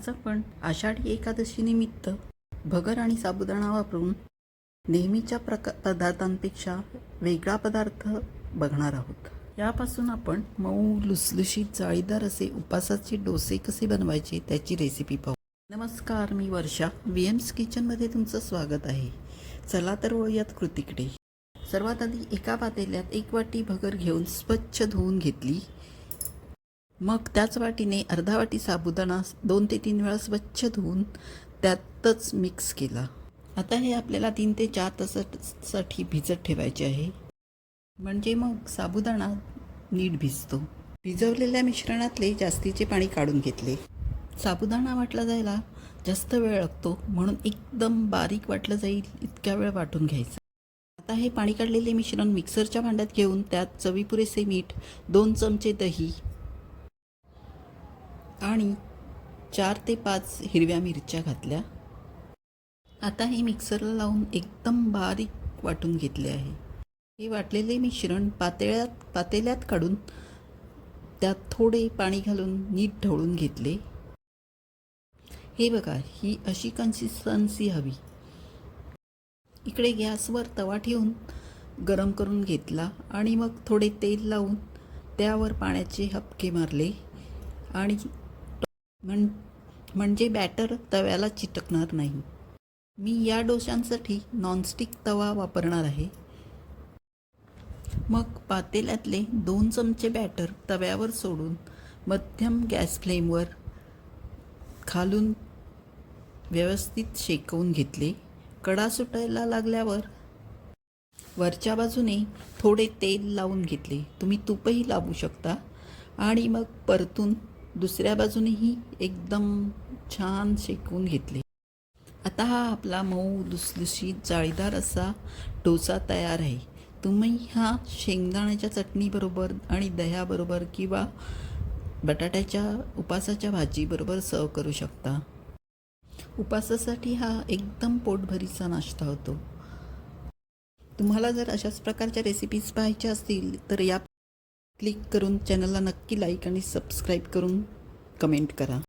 आज आपण आषाढी एकादशीनिमित्त भगर आणि साबुदाणा वापरून नेहमीच्या प्रका पदार्थांपेक्षा वेगळा पदार्थ बघणार आहोत. यापासून आपण मऊ लुसलुशीत जाळीदार असे उपासाचे डोसे कसे बनवायचे त्याची रेसिपी पाहू. नमस्कार मी वर्षा. व्ही एम्स किचनमध्ये तुमचं स्वागत आहे. चला तर वळूयात कृतीकडे. सर्वात आधी एका पातेल्यात एक वाटी भगर घेऊन स्वच्छ धुवून घेतली. मग त्याच वाटीने अर्धा वाटी साबुदाणा दोन ते तीन वेळा स्वच्छ धुवून त्यातच मिक्स केला. आता हे आपल्याला तीन ते चार तासासाठी भिजत ठेवायचे आहे. म्हणजे मग साबुदाणा नीट भिजतो. भिजवलेल्या मिश्रणातले जास्तीचे पाणी काढून घेतले. साबुदाणा वाटला जायला जास्त वेळ लागतो म्हणून एकदम बारीक वाटलं जाईल इतक्या वेळ वाटून घ्यायचं. आता हे पाणी काढलेले मिश्रण मिक्सरच्या भांड्यात घेऊन त्यात चवीपुरेसे मीठ दोन चमचे दही आणि चार ते पाच हिरव्या मिरच्या घातल्या. आता हे मिक्सरला लावून एकदम बारीक वाटून घेतले आहे. हे वाटलेले मिश्रण पातेळ्यात पातेल्यात काढून त्यात थोडे पाणी घालून नीट ढवळून घेतले. हे बघा ही अशी कन्सिस्टन्सी हवी. इकडे गॅसवर तवा ठेवून गरम करून घेतला आणि मग थोडे तेल लावून त्यावर पाण्याचे हपके मारले आणि म्हण म्हणजे बॅटर तव्याला चिटकणार नाही. मी या डोशांसाठी नॉनस्टिक तवा वापरणार आहे. मग पातेल्यातले दोन चमचे बॅटर तव्यावर सोडून मध्यम गॅस फ्लेमवर खालून व्यवस्थित शेकवून घेतले. कडा सुटायला लागल्यावर वरच्या बाजूने थोडे तेल लावून घेतले. तुम्ही तूपही लावू शकता. आणि मग परतून दुसऱ्या बाजूनेही एकदम छान शेकवून घेतले. आता हा आपला मऊ लुसलुशीत जाळीदार असा डोसा तयार आहे. तुम्ही हा शेंगदाण्याच्या चटणीबरोबर आणि दह्याबरोबर किंवा बटाट्याच्या उपासाच्या भाजीबरोबर सर्व करू शकता. उपासासाठी हा एकदम पोटभरीचा नाश्ता होतो. तुम्हाला जर अशाच प्रकारच्या रेसिपीज पाहायच्या असतील तर या क्लिक करून चॅनलला नक्की लाईक आणि सबस्क्राईब करून कमेंट करा.